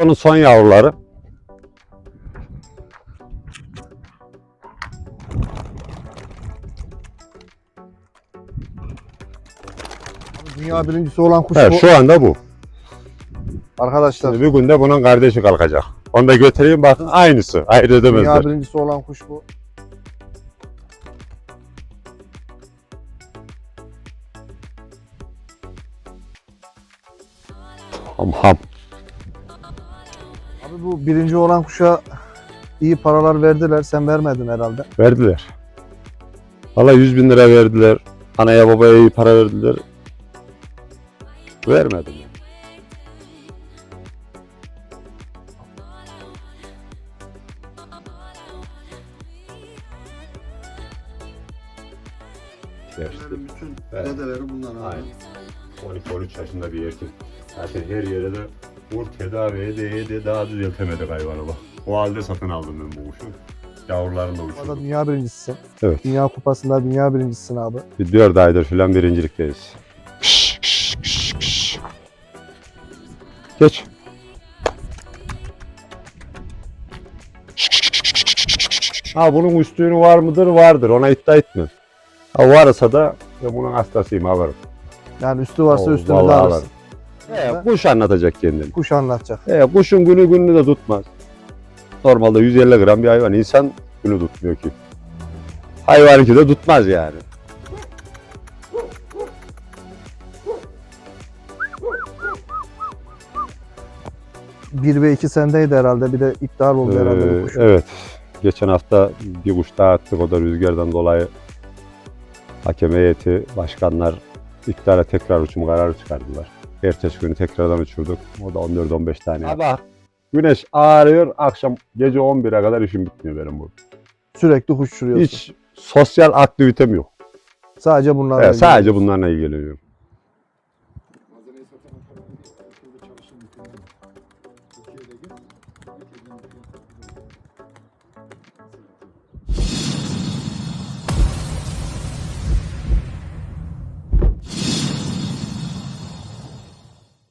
Onun son yavruları. Dünya birincisi olan kuş Evet, bu. şu anda bu. Arkadaşlar Şimdi bir günde bunun kardeşi kalkacak. Onu da götüreyim bakın aynısı. Ayrı dünya edemezler. birincisi olan kuş bu. Ham ham. Abi bu birinci olan kuşa iyi paralar verdiler. Sen vermedin herhalde. Verdiler. Valla 100 bin lira verdiler. Anaya babaya iyi para verdiler. Vermedim. ya. Geçti. bütün Evet. dedeleri bundan abi. Aynen. 12-13 yaşında bir erkek. Zaten her yere de vur tedavi ede ede daha düzeltemedi hayvanı bak. O halde satın aldım ben bu kuşu. Kupada uçurdum. dünya birincisisin. Evet. Dünya kupasında dünya birincisisin abi. Bir 4 aydır filan birincilikteyiz. Geç. Ha bunun üstünü var mıdır? Vardır. Ona iddia etmem. Ha varsa da ben bunun hastasıyım haberim. Yani üstü varsa Oo, üstünü de vallahi alırsın. He, kuş anlatacak kendini. Kuş anlatacak. He, kuşun günü gününü de tutmaz. Normalde 150 gram bir hayvan. insan günü tutmuyor ki. Hayvanınki de tutmaz yani. Bir ve iki sendeydi herhalde. Bir de iptal oldu herhalde bu Ee, kuş. evet. Geçen hafta bir kuş daha attık. O da rüzgardan dolayı hakem heyeti, başkanlar iptale tekrar uçum kararı çıkardılar. Ertesi günü tekrardan uçurduk. O da 14-15 tane. Sabah güneş ağrıyor. Akşam gece 11'e kadar işim bitmiyor benim bu. Sürekli uçuruyorsun. Hiç sosyal aktivitem yok. Sadece bunlarla Evet, sadece ilgileniyorsun. bunlarla ilgileniyorum.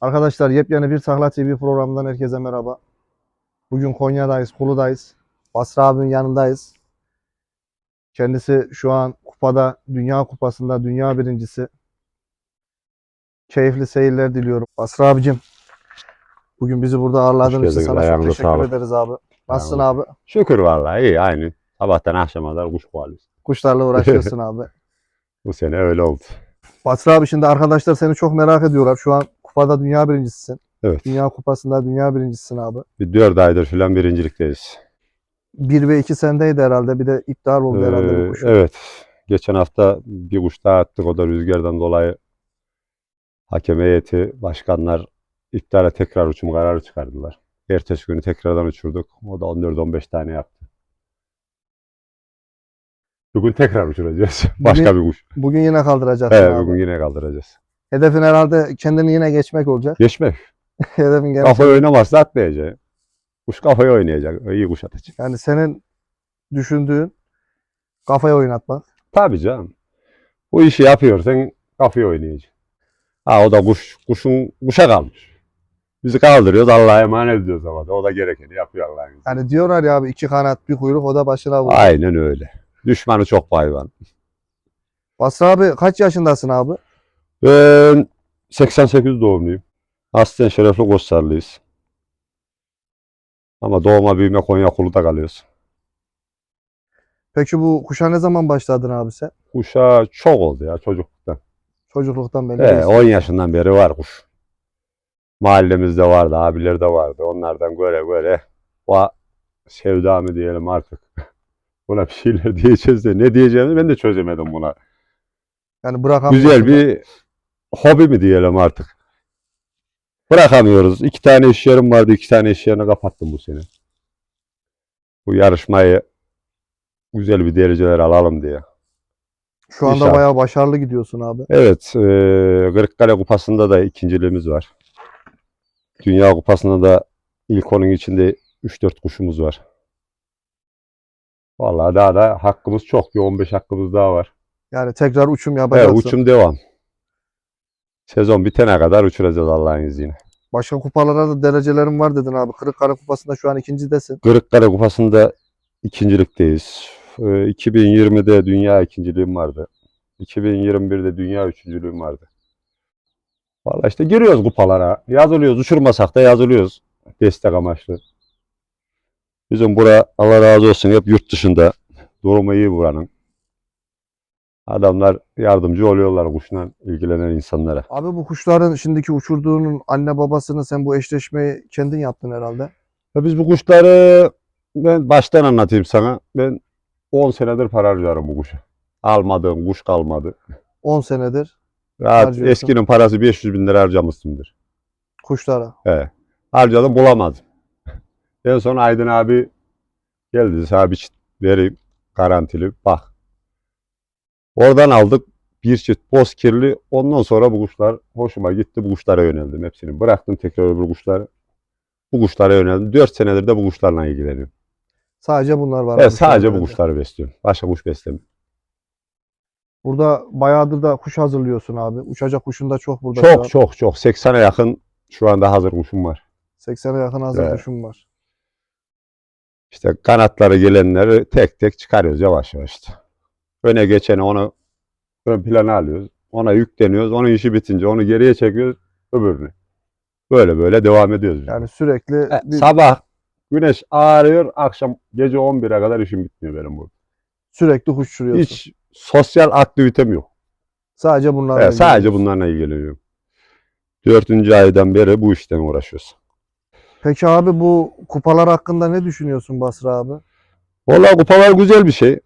Arkadaşlar yepyeni bir Sahla TV programından herkese merhaba. Bugün Konya'dayız, Kulu'dayız. Basra abinin yanındayız. Kendisi şu an kupada, Dünya Kupası'nda dünya birincisi. Keyifli seyirler diliyorum. Basra abicim, bugün bizi burada ağırladığın için sana çok teşekkür ederiz abi. Nasılsın abi? Şükür vallahi iyi aynı. Sabahtan akşama kadar kuş kovalıyoruz. Kuşlarla uğraşıyorsun abi. Bu sene öyle oldu. Basra abi şimdi arkadaşlar seni çok merak ediyorlar. Şu an kupada dünya birincisisin. Evet. Dünya Kupası'nda dünya birincisisin abi. Bir 4 aydır filan birincilikteyiz. 1 ve 2 sendeydi herhalde. Bir de iptal oldu herhalde bu Ee, kuş. evet. Geçen hafta bir kuş daha attık. O da rüzgardan dolayı hakem heyeti, başkanlar iptale tekrar uçum kararı çıkardılar. Ertesi günü tekrardan uçurduk. O da 14-15 tane yaptı. Bugün tekrar uçuracağız. Başka bir kuş. Bugün yine kaldıracaksın Evet, abi. bugün yine kaldıracağız. Hedefin herhalde kendini yine geçmek olacak. Geçmek. Hedefin gene- Kafayı oynamazsa atmayacak. Kuş kafayı oynayacak. İyi kuş atacak. yani senin düşündüğün kafaya oynatmak. Tabii canım. Bu işi yapıyorsan kafayı oynayacaksın. Ha o da kuş, kuşun kuşa kalmış. Bizi kaldırıyoruz Allah'a emanet ediyoruz ama da o da gerekeni yapıyor Allah'ın izniyle. Yani diyorlar ya abi iki kanat bir kuyruk o da başına vurur. Aynen öyle. Düşmanı çok hayvan. Basra abi kaç yaşındasın abi? Ben 88 doğumluyum. Aslen şerefli Koçsarlıyız. Ama doğma büyüme Konya Kulu'da kalıyoruz. Peki bu kuşa ne zaman başladın abi sen? Kuşa çok oldu ya çocukluktan. Çocukluktan beri. Değilsin. 10 yaşından beri var kuş. Mahallemizde vardı, abiler de vardı. Onlardan göre göre o sevda mı diyelim artık. Buna bir şeyler diyeceğiz de ne diyeceğimi ben de çözemedim buna. Yani bırakamıyorsun. Güzel bir hobi mi diyelim artık. Bırakamıyoruz. İki tane iş yerim vardı. iki tane iş yerini kapattım bu sene. Bu yarışmayı güzel bir dereceler alalım diye. Şu anda İnşallah. bayağı başarılı gidiyorsun abi. Evet, e, Kırıkkale Kupası'nda da ikinciliğimiz var. Dünya Kupası'nda da ilk onun içinde 3-4 kuşumuz var. Vallahi daha da hakkımız çok. Bir 15 hakkımız daha var. Yani tekrar uçum Evet, yapacaksın. uçum devam. Sezon bitene kadar uçuracağız Allah'ın izniyle. Başka kupalara da derecelerim var dedin abi. Kırıkkale Kupası'nda şu an ikincidesin. Kırıkkale Kupası'nda ikincilikteyiz. Ee, 2020'de dünya ikinciliğim vardı. 2021'de dünya üçüncülüğüm vardı. Vallahi işte giriyoruz kupalara. Yazılıyoruz. Uçurmasak da yazılıyoruz. Destek amaçlı. Bizim bura Allah razı olsun hep yurt dışında. Durumu iyi buranın. Adamlar yardımcı oluyorlar kuşla ilgilenen insanlara. Abi bu kuşların şimdiki uçurduğunun anne babasını sen bu eşleşmeyi kendin yaptın herhalde. Ya biz bu kuşları ben baştan anlatayım sana. Ben 10 senedir para harcarım bu kuşa. Almadığım kuş kalmadı. 10 senedir Rahat Harcıyorsun. eskinin parası 500 bin lira harcamışımdır. kuşlara. He. Harcadım bulamadım. En son Aydın abi geldi sana bir çift vereyim garantili bak. Oradan aldık bir çift boz kirli. Ondan sonra bu kuşlar hoşuma gitti. Bu kuşlara yöneldim hepsini. Bıraktım tekrar öbür kuşları. Bu kuşlara yöneldim. 4 senedir de bu kuşlarla ilgileniyorum. Sadece bunlar var. Evet, sadece bu kuşları besliyorum. Başka kuş beslemiyorum. Burada bayağıdır da kuş hazırlıyorsun abi. Uçacak kuşun da çok burada. Çok çok çok. 80'e yakın şu anda hazır kuşum var. 80'e yakın hazır Evet. kuşum var. İşte kanatları gelenleri tek tek çıkarıyoruz yavaş yavaş. işte. Öne geçeni onu ön plana alıyoruz. Ona yükleniyoruz. Onun işi bitince onu geriye çekiyoruz öbürünü. Böyle böyle devam ediyoruz. Yani sürekli E, bir- Sabah güneş ağrıyor, akşam gece 11'e kadar işim bitmiyor benim burada. sürekli kuş uçuruyorsun. Hiç sosyal aktivitem yok. Sadece bunlarla Evet, sadece bunlarla ilgileniyorum. Dördüncü aydan beri bu işten uğraşıyoruz. Peki abi bu kupalar hakkında ne düşünüyorsun Basra abi? Vallahi kupalar güzel bir şey.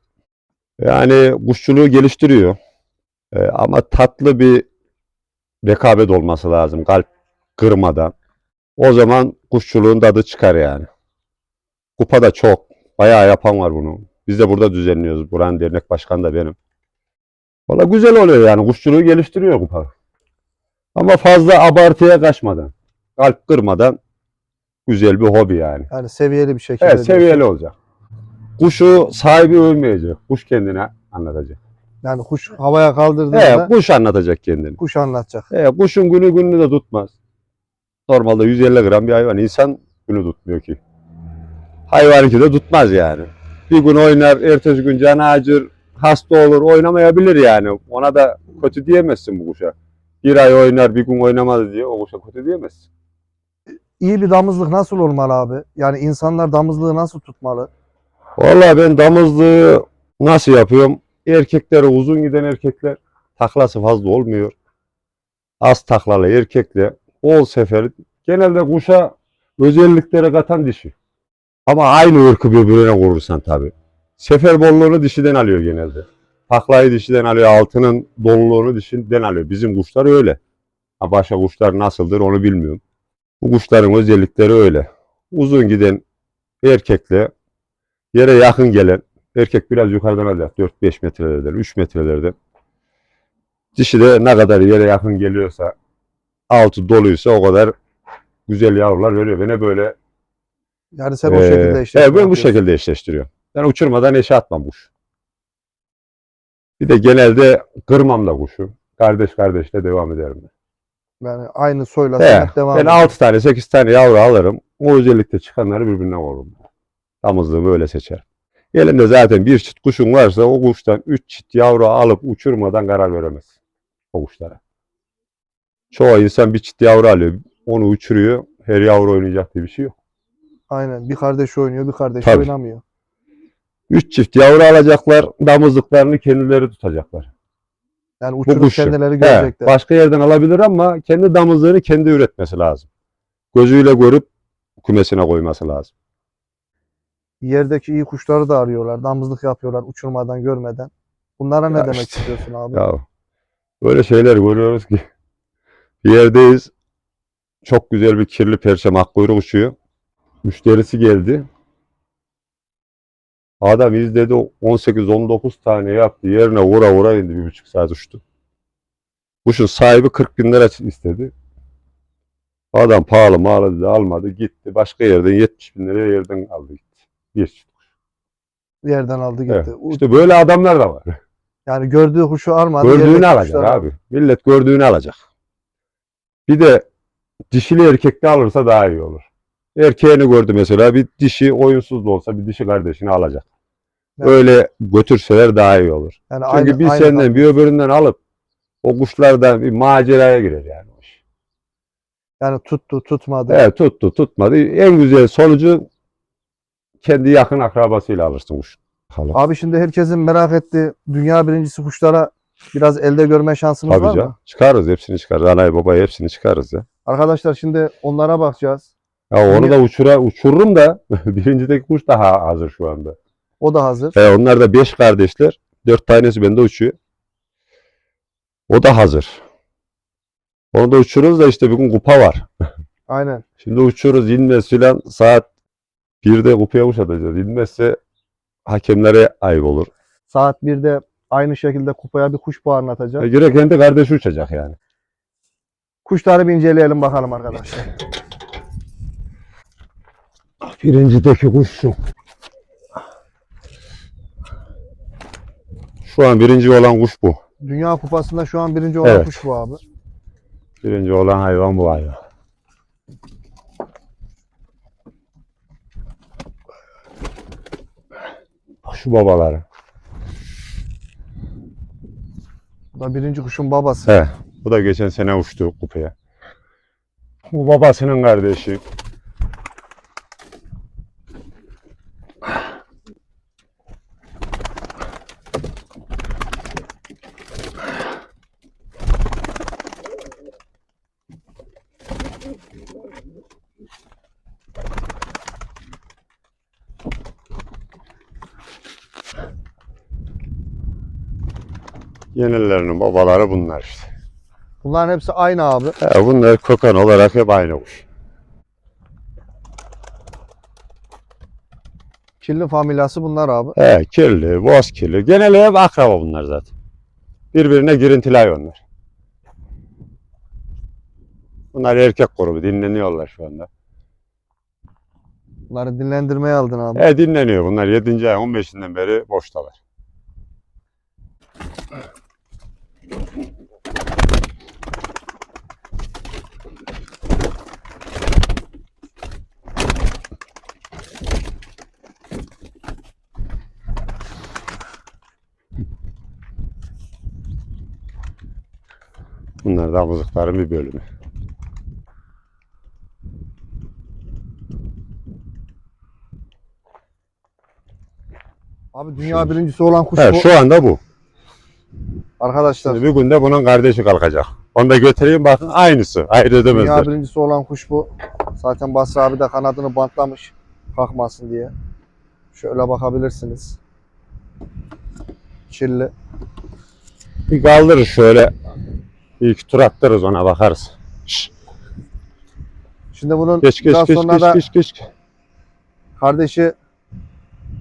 Yani kuşçuluğu geliştiriyor. Ee, ama tatlı bir rekabet olması lazım kalp kırmadan. O zaman kuşçuluğun tadı çıkar yani. Kupa da çok. Bayağı yapan var bunu. Biz de burada düzenliyoruz. Buranın dernek başkanı da benim. Valla güzel oluyor yani. Kuşçuluğu geliştiriyor kupa. Ama fazla abartıya kaçmadan. Kalp kırmadan güzel bir hobi yani. Yani seviyeli bir şekilde. Evet diyorsun. seviyeli olacak. Kuşu sahibi övmeyecek. Kuş kendine anlatacak. Yani kuş havaya kaldırdığında He, kuş anlatacak kendini. kuş anlatacak. He, kuşun günü gününü de tutmaz. Normalde 150 gram bir hayvan. İnsan günü tutmuyor ki. Hayvanınki de tutmaz yani. Bir gün oynar, ertesi gün canı acır, hasta olur, oynamayabilir yani. Ona da kötü diyemezsin bu kuşa. Bir ay oynar, bir gün oynamadı diye o kuşa kötü diyemezsin. İyi bir damızlık nasıl olmalı abi? Yani insanlar damızlığı nasıl tutmalı? Vallahi ben damızlığı nasıl yapıyorum? Erkekleri uzun giden erkekler taklası fazla olmuyor. Az taklalı erkekle ol seferi genelde kuşa özelliklere katan dişi. Ama aynı ırkı birbirine korursan tabi. Sefer bolluğunu dişiden alıyor genelde. Taklayı dişiden alıyor, altının doluluğunu dişiden alıyor. Bizim kuşlar öyle. Ha başka kuşlar nasıldır onu bilmiyorum. Bu kuşların özellikleri öyle. Uzun giden erkekle yere yakın gelen erkek biraz yukarıdan alacak 4-5 metrelerden 3 metrelerden dişi de ne kadar yere yakın geliyorsa altı doluysa o kadar güzel yavrular veriyor. Beni böyle Yani sen o eee, şekilde işte. evet, ben bu şekilde eşleştiriyorum. Ben uçurmadan eşe atmam kuş. Bir de genelde kırmam da kuşu. Kardeş kardeşle devam ederim. ben. Yani aynı soyla He, devam ben ediyorsun. 6 tane 8 tane yavru alırım. O özellikle çıkanları birbirine korurum. Damızlığı böyle seçer. Elinde zaten bir çift kuşun varsa o kuştan 3 çift yavru alıp uçurmadan karar veremez. O kuşlara. Çoğu insan bir çift yavru alıyor. Onu uçuruyor. Her yavru oynayacak diye bir şey yok. Aynen. Bir kardeş oynuyor, bir kardeş Tabii. oynamıyor. 3 çift yavru alacaklar. Damızlıklarını kendileri tutacaklar. Yani Bu uçurup kuşu. kendileri He, görecekler. başka yerden alabilir ama kendi damızlığını kendi üretmesi lazım. Gözüyle görüp kümesine koyması lazım. Yerdeki iyi kuşları da arıyorlar. Damızlık yapıyorlar uçurmadan, görmeden. Bunlara ne Ya demek işte, istiyorsun abi? Ya böyle şeyler görüyoruz ki bir yerdeyiz. Çok güzel bir kirli perçem akkuyruk uçuyor. Müşterisi geldi. Adam izledi 18-19 tane yaptı. Yerine vura vura indi bir buçuk saat uçtu. Kuşun sahibi 40 bin lira istedi. Adam pahalı mağalı dedi almadı gitti. Başka yerden 70 bin liraya yerden aldı gitti. Bir çift. Yerden aldı gitti. Evet. İşte böyle adamlar da var. Yani gördüğü kuşu armadı. Gördüğünü alacak kuşları- abi. Millet gördüğünü alacak. Bir de dişili erkekli alırsa daha iyi olur. Erkeğini gördü mesela bir dişi oyunsuz da olsa bir dişi kardeşini alacak. Evet. Öyle götürseler daha iyi olur. Yani Çünkü aynı, bir aynı senden kan- bir öbüründen alıp o kuşlardan bir maceraya girer yani yani tuttu tutmadı. Evet tuttu tutmadı. En güzel sonucu kendi yakın akrabasıyla alırsın kuş. Bakalım. Abi şimdi herkesin merak ettiği dünya birincisi kuşlara biraz elde görme şansımız Tabii var canım. mı? Çıkarız hepsini çıkarız. Anayı babayı hepsini çıkarız ya. Arkadaşlar şimdi onlara bakacağız. Ya onu da uçura, uçururum da birincideki kuş daha hazır şu anda. O da hazır. E, onlar da beş kardeşler. Dört tanesi bende uçuyor. O da hazır. Onu da uçururuz da işte bugün kupa var. Aynen. Şimdi uçuyoruz inmez filan saat 1'de kupaya kuş atacağız. İnmezse hakemlere ayıp olur. Saat 1'de aynı şekilde kupaya bir kuş puanı atacak. E, Göre kendi kardeşi uçacak yani. Kuşları bir inceleyelim bakalım arkadaşlar. Birincideki kuş şu. Şu an birinci olan kuş bu. Dünya kupasında şu an birinci olan Evet. kuş bu abi. Birinci olan hayvan bu hayvan. Şu babaları. Bu da birinci kuşun babası. He. Bu da geçen sene uçtu kupaya. Bu babasının kardeşi. Yenilerinin babaları bunlar işte. Bunların hepsi aynı abi. He, bunlar kokan olarak hep aynı kuş. Kirli familyası bunlar abi. He, kirli, boz kirli. Genelde hep akraba bunlar zaten. Birbirine girintili onlar. Bunlar erkek grubu dinleniyorlar şu anda. Bunları dinlendirmeye aldın abi. He dinleniyor bunlar 7. ay 15'inden beri boştalar. Bunlar da mızıkların bir bölümü. Abi dünya birincisi olan kuş bu. şu anda bu. Arkadaşlar Şimdi bir günde bunun kardeşi kalkacak. Onu da götüreyim bakın aynısı. Ayırt dünya edemezler. birincisi olan kuş bu. Zaten Basri abi de kanadını bantlamış. Kalkmasın diye. Şöyle bakabilirsiniz. Kirli. Bir kaldırır şöyle. Bir iki tur attırırız ona bakarız. Şş, Şimdi bunun geç geç biraz geç sonra geç, da geç geç. kardeşi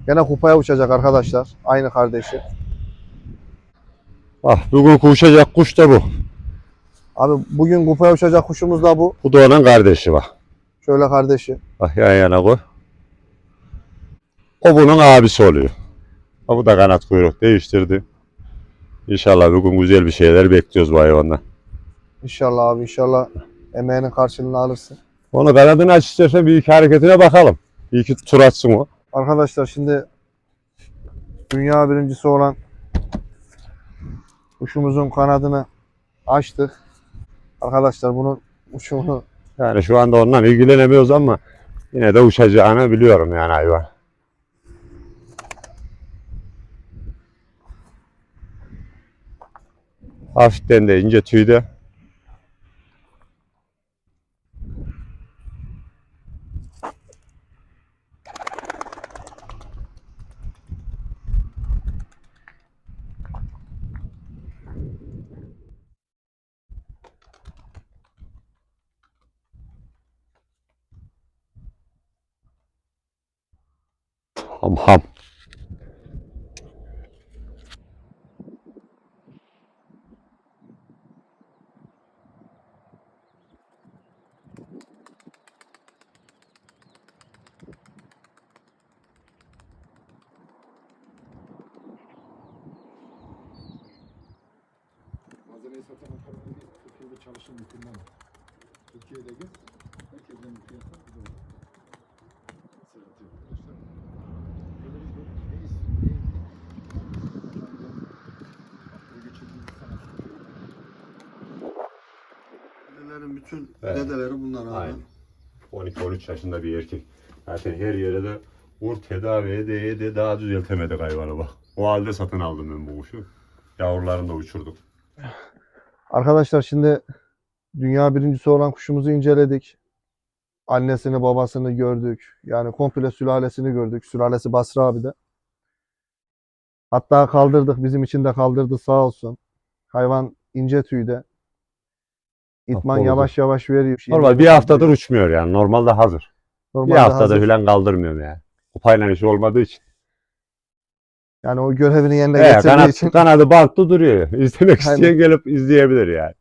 gene kupaya uçacak arkadaşlar. Aynı kardeşi. Ah bugün uçacak kuş da bu. Abi bugün kupaya uçacak kuşumuz da bu. Bu da onun kardeşi bak. Şöyle kardeşi. Bak yan yana koy. O bunun abisi oluyor. Ha, bu da kanat kuyruk değiştirdi. İnşallah bugün güzel bir şeyler bekliyoruz bu hayvandan. İnşallah abi inşallah emeğinin karşılığını alırsın. Onu kanadını aç istersen bir iki hareketine bakalım. Bir iki tur atsın o. Arkadaşlar şimdi dünya birincisi olan kuşumuzun kanadını açtık. Arkadaşlar bunun uçumunu Yani şu anda ondan ilgilenemiyoruz ama yine de uçacağını biliyorum yani hayvan. Hafiften de ince tüyde. Ham ham. Akraba değil. Türkiye'de çalışan mükemmel. Türkiye'de git. Herkesin fiyatı bu da olur. Sıkıntı yok. Dedelerin bütün Evet. dedeleri bunlar abi. Aynen. 12-13 yaşında bir erkek. Zaten her yere de vur tedavi ede ede daha düzeltemedik hayvanı bak. O halde satın aldım ben bu kuşu. Yavrularını da uçurduk. Arkadaşlar şimdi dünya birincisi olan kuşumuzu inceledik. Annesini babasını gördük. Yani komple sülalesini gördük. Sülalesi Basra abi de. Hatta kaldırdık. Bizim için de kaldırdı sağ olsun. Hayvan ince tüyde. İtman oldu. yavaş yavaş veriyor. Normal bir haftadır uçmuyor yani. Normalde hazır. Normalde bir haftadır hazır. falan kaldırmıyorum yani. Kupayla işi olmadığı için. Yani o görevini yerine He, getirdiği kanat, için. kanadı bantlı duruyor. İzlemek Aynen. isteyen gelip izleyebilir yani.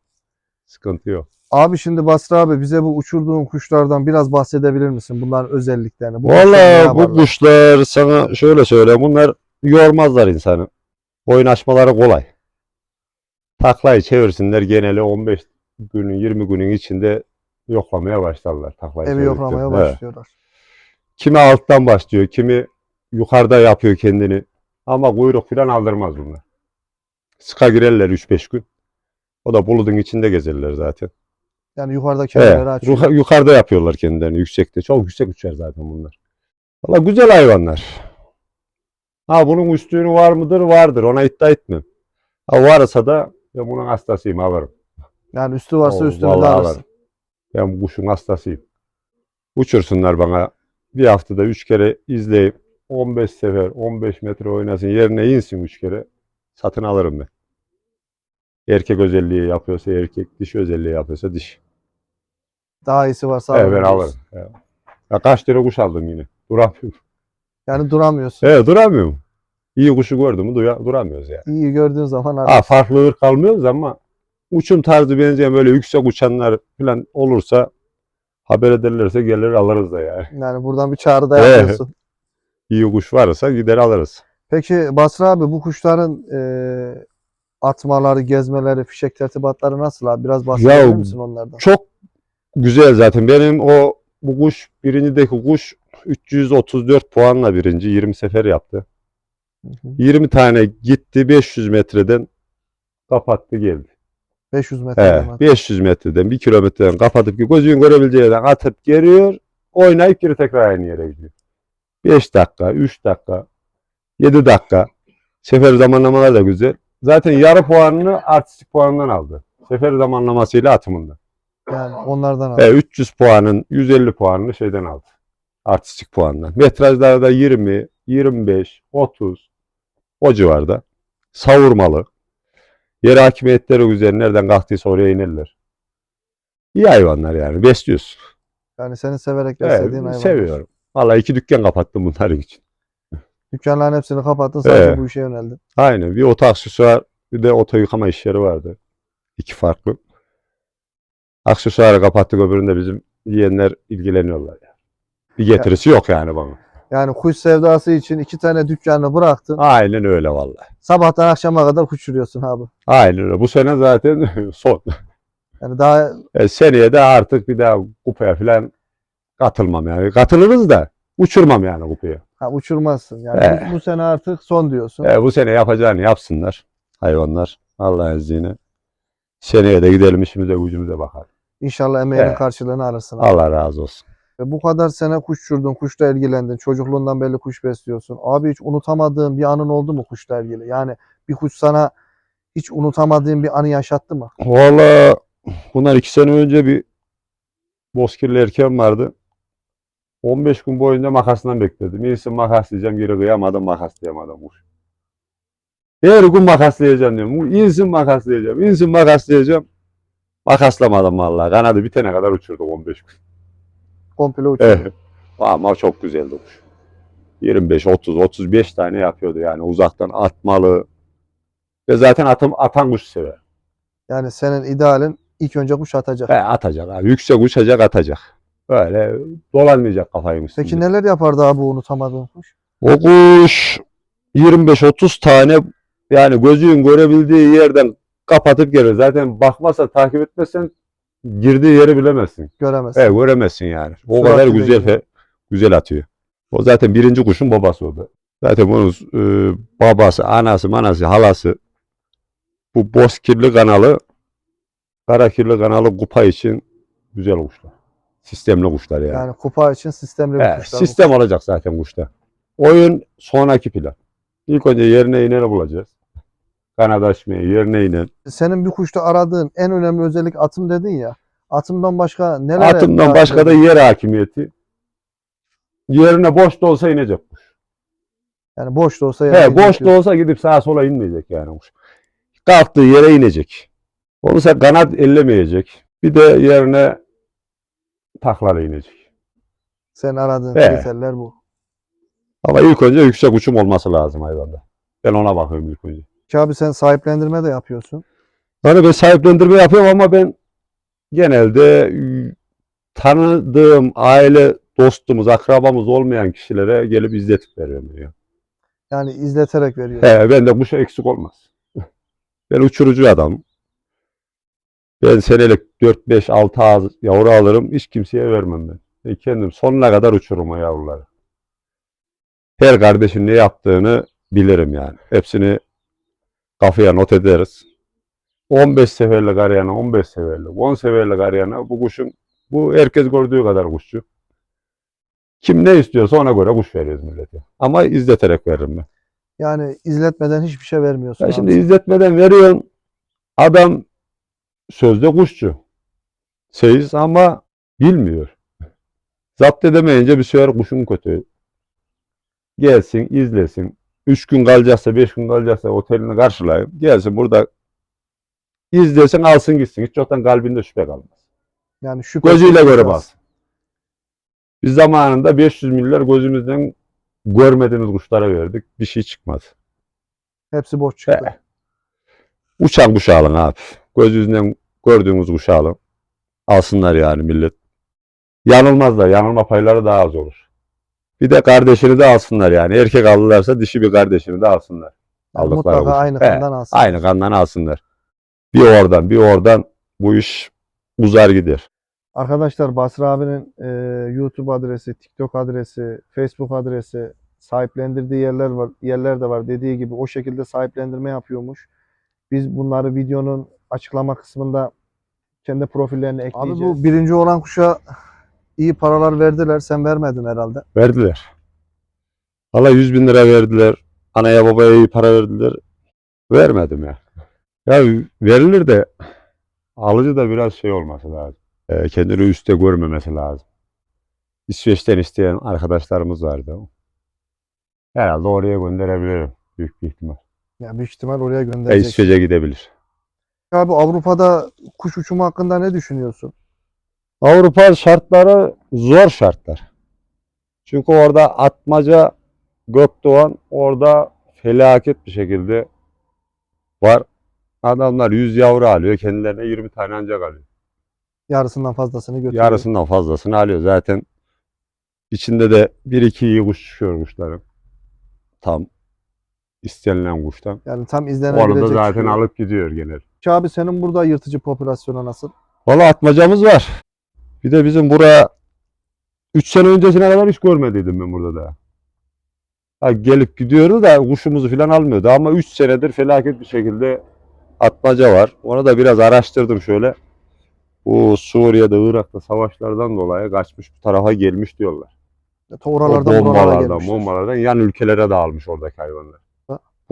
Sıkıntı yok. Abi şimdi Basra abi bize bu uçurduğun kuşlardan biraz bahsedebilir misin? Bunların özelliklerini. Bu Valla bu kuşlar sana şöyle söyleyeyim. Bunlar yormazlar insanı. Oynaşmaları kolay. Taklayı çevirsinler geneli 15 günün 20 günün içinde yoklamaya başlarlar. Taklayı Evi yoklamaya Evet. başlıyorlar. Kimi alttan başlıyor, kimi yukarıda yapıyor kendini. Ama kuyruk falan aldırmaz bunlar. Sıka girerler 3-5 gün. O da buludun içinde gezerler zaten. Yani yukarıda kendileri açıyor. yuka- yukarıda yapıyorlar kendilerini yüksekte. Çok yüksek uçar zaten bunlar. Valla güzel hayvanlar. Ha bunun üstünü var mıdır? Vardır. Ona iddia etmem. Ha varsa da ben bunun hastasıyım alırım. Yani üstü varsa Oo, üstünü de alırsın. alırım. Ben bu kuşun hastasıyım. Uçursunlar bana. Bir haftada 3 kere izleyip 15 sefer 15 metre oynasın yerine insin 3 kere satın alırım ben. Erkek özelliği yapıyorsa erkek, dişi özelliği yapıyorsa diş. Daha iyisi varsa Evet alırım ben alırım. Evet. Ya kaç lira kuş aldım yine. Duramıyorum. Yani duramıyorsun. Evet duramıyorum. İyi kuşu gördüm mü duya- duramıyoruz yani. İyi gördüğün zaman Ha, alırsın. farklı ırk almıyoruz ama uçum tarzı benzeyen böyle yüksek uçanlar falan olursa haber ederlerse gelir alırız da yani. Yani buradan bir çağrı da Evet. yapıyorsun. İyi kuş varsa gider alırız. Peki Basra abi bu kuşların e, atmaları, gezmeleri, fişek tertibatları nasıl abi? Biraz bahsedebilir Ya, misin onlardan? Çok güzel zaten. Benim o bu kuş birincindeki kuş 334 puanla birinci 20 sefer yaptı. Hı hı. 20 tane gitti 500 metreden kapattı geldi. 500 metreden He, at. 500 metreden 1 kilometreden kapatıp gözün görebileceği yerden atıp geliyor. Oynayıp geri tekrar aynı yere gidiyor. 5 dakika, 3 dakika, 7 dakika. Sefer zamanlamalar da güzel. Zaten yarı puanını artistik puanından aldı. Sefer zamanlamasıyla atımında. Yani onlardan al. Ve 300 puanın 150 puanını şeyden aldı. Artistik puandan. Metrajlarda 20, 25, 30 o civarda. Savurmalı. Yer hakimiyetleri güzel. Nereden kalktıysa oraya inerler. İyi hayvanlar yani. Besliyoruz. Yani senin severek Evet, beslediğin hayvanlar. seviyorum. Vallahi iki dükkan kapattım bunların için. Dükkanların hepsini kapattın sadece Evet. bu işe yöneldin. Aynen. Bir oto aksesuar bir de oto yıkama işleri vardı. İki farklı. Aksesuarı kapattık öbüründe bizim yeğenler ilgileniyorlar. Yani. Bir getirisi yok yani bana. Yani kuş sevdası için iki tane dükkanı bıraktın. Aynen öyle vallahi. Sabahtan akşama kadar uçuruyorsun abi. Aynen öyle. Bu sene zaten son. Yani daha E, seneye de artık bir daha kupaya falan katılmam yani. Katılırız da uçurmam yani kupaya. ha, uçurmazsın. Yani Evet. bu, bu sene artık son diyorsun. E, bu sene yapacağını yapsınlar hayvanlar. Allah'ın izniyle. Seneye de gidelim işimize gücümüze bakalım. İnşallah emeğinin Evet. karşılığını alırsın. abi. Allah razı olsun. Ve bu kadar sene kuş uçurdun, kuşla ilgilendin. Çocukluğundan belli kuş besliyorsun. Abi hiç unutamadığın bir anın oldu mu kuşla ilgili? Yani bir kuş sana hiç unutamadığın bir anı yaşattı mı? Valla bunlar iki sene önce bir bozkirli erken vardı. 15 gün boyunca makasından bekledim. İyisi makaslayacağım geri kıyamadım makaslayamadım. Her gün makaslayacağım diyorum. İnsin makaslayacağım, insin makaslayacağım. Makaslamadım vallahi. Kanadı bitene kadar uçurdum 15 gün. Komple uçurdun. Evet. Ama çok güzeldi kuş. 25, 30, 35 tane yapıyordu yani uzaktan atmalı. Ve zaten atım, atan kuş sever. Yani senin idealin ilk önce kuş atacak. He, atacak abi. Yüksek uçacak atacak. Böyle dolanmayacak kafayı üstünde. Peki neler yapardı abi bu unutamadığın kuş? O kuş 25-30 tane yani gözün görebildiği yerden kapatıp gelir. Zaten bakmazsa takip etmezsen girdiği yeri bilemezsin. Göremez. Evet göremezsin yani. O Süratli kadar de güzel gidiyor. Yani kupa için sistemli bir He, kuşlar. sistem olacak zaten kuşta. Oyun sonraki plan. İlk önce yerine ineni bulacağız. Kanat açmayı, yerine inen. Senin bir kuşta aradığın en önemli özellik atım dedin ya. Atımdan başka neler Atımdan başka da yer hakimiyeti. Yerine boş da olsa inecek kuş. yani boş da olsa He, yani boş da olsa gidip sağa sola inmeyecek yani kuş. Kalktığı yere inecek. Olursa kanat ellemeyecek. Bir de yerine taklara inecek. Senin aradığın He. kriterler bu. Ama ilk önce yüksek uçum olması lazım hayvanda. Ben ona bakıyorum ilk önce. Ki abi sen sahiplendirme de yapıyorsun. Yani ben sahiplendirme yapıyorum ama ben genelde e, tanıdığım aile dostumuz, akrabamız olmayan kişilere gelip izletip veriyorum. Ya. Yani izleterek veriyorsun. He, ben de kuşa eksik olmaz. Ben uçurucu adamım. Ben senelik 4, 5, 6 ağız yavru alırım. Hiç kimseye vermem ben. Ben kendim sonuna kadar uçururum o yavruları. Her kardeşin ne yaptığını bilirim yani. Hepsini kafaya not ederiz. 15 seferlik arayana 15 seferlik, 10 seferlik arayana bu kuşun bu herkes gördüğü kadar kuşçu. Kim ne istiyorsa ona göre kuş veriyoruz millete. Ama izleterek veririm ben. Yani izletmeden hiçbir şey vermiyorsun. Ya şimdi izletmeden veriyorsun. Adam sözde kuşçu. Seyiz ama bilmiyor. Zapt edemeyince bir sefer kuşun kötü. Gelsin, izlesin. Üç gün kalacaksa, beş gün kalacaksa otelini karşılayayım. Gelsin burada izlesin, alsın gitsin. Hiç yoktan kalbinde şüphe kalmaz. yani şüphe Gözüyle göre bas. Biz zamanında 500 milyar gözümüzden görmediğimiz kuşlara verdik. Bir şey çıkmadı. Hepsi boş çıktı. He. Uçan kuşu alın abi. Göz yüzünden gördüğünüz kuşu alın. Alsınlar yani millet. Yanılmazlar. Yanılma payları daha az olur. Bir de kardeşini de alsınlar yani. Erkek alırlarsa dişi bir kardeşini de alsınlar. Yani Aldıkları mutlaka kuşu. aynı He, kandan alsın. Aynı kandan alsınlar. Bir oradan bir oradan bu iş uzar gider. Arkadaşlar Basri abinin e, YouTube adresi, TikTok adresi, Facebook adresi sahiplendirdiği yerler var, yerler de var. Dediği gibi o şekilde sahiplendirme yapıyormuş. Biz bunları videonun açıklama kısmında kendi profillerine ekleyeceğiz. Abi bu birinci olan kuşa iyi paralar verdiler. Sen vermedin herhalde. Verdiler. Valla 100 bin lira verdiler. Anaya babaya iyi para verdiler. Vermedim ya. Ya verilir de alıcı da biraz şey olması lazım. Ee, kendini üstte görmemesi lazım. İsveç'ten isteyen arkadaşlarımız vardı. Herhalde oraya gönderebilirim. Büyük bir ihtimal. Ya büyük ihtimal oraya Ya gönderecek. İsveç'e gidebilir. Abi Avrupa'da kuş uçumu hakkında ne düşünüyorsun? Avrupa şartları zor şartlar. Çünkü orada atmaca Gökdoğan orada felaket bir şekilde var. Adamlar 100 yavru alıyor. Kendilerine 20 tane ancak alıyor. Yarısından fazlasını götürüyor. Yarısından fazlasını alıyor. Zaten içinde de bir iki iyi kuş çıkıyor kuşların. Tam istenilen kuştan. Yani tam Onu izlenebilecek. da zaten şey. alıp gidiyor genel. Abi senin burada yırtıcı popülasyonu nasıl? Valla atmacamız var. Bir de bizim bura 3 sene öncesine kadar hiç görmediydim ben burada da. Ha, gelip gidiyordu da kuşumuzu falan almıyordu ama 3 senedir felaket bir şekilde atmaca var. Onu da biraz araştırdım şöyle. Bu Suriye'de, Irak'ta savaşlardan dolayı kaçmış bu tarafa gelmiş diyorlar. O Oralardan buralara bombalardan, bombalardan yan ülkelere dağılmış oradaki hayvanlar.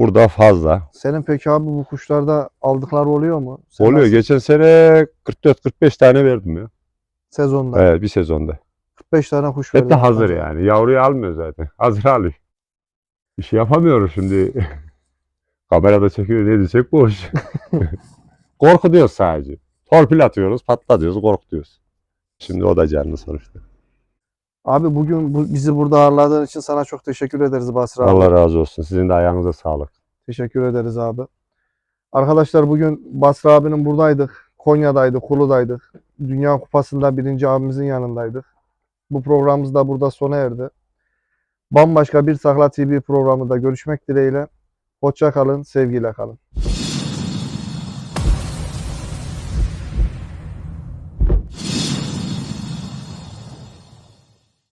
Burada fazla. Senin peki abi bu kuşlarda aldıkları oluyor mu? Sen Oluyor. nasıl- Geçen sene 44-45 tane verdim ya. Sezonda. Evet bir sezonda. 45 tane kuş Hep de verdin. hazır yani. Yavruyu almıyor zaten. Hazır alıyor. Bir şey yapamıyoruz şimdi. Kamerada çekiyor ne diyecek boş. Korkutuyoruz sadece. Torpil atıyoruz, patlatıyoruz, korkutuyoruz. Şimdi o da canlı sonuçta. Abi bugün bu, bizi burada ağırladığın için sana çok teşekkür ederiz Basri abi. Allah razı olsun. Sizin de ayağınıza sağlık. Teşekkür ederiz abi. Arkadaşlar bugün Basri abinin buradaydık. Konya'daydık, Kulu'daydık. Dünya Kupası'nda birinci abimizin yanındaydık. Bu programımız da burada sona erdi. Bambaşka bir Sakla TV programında görüşmek dileğiyle. Hoşça kalın, sevgiyle kalın.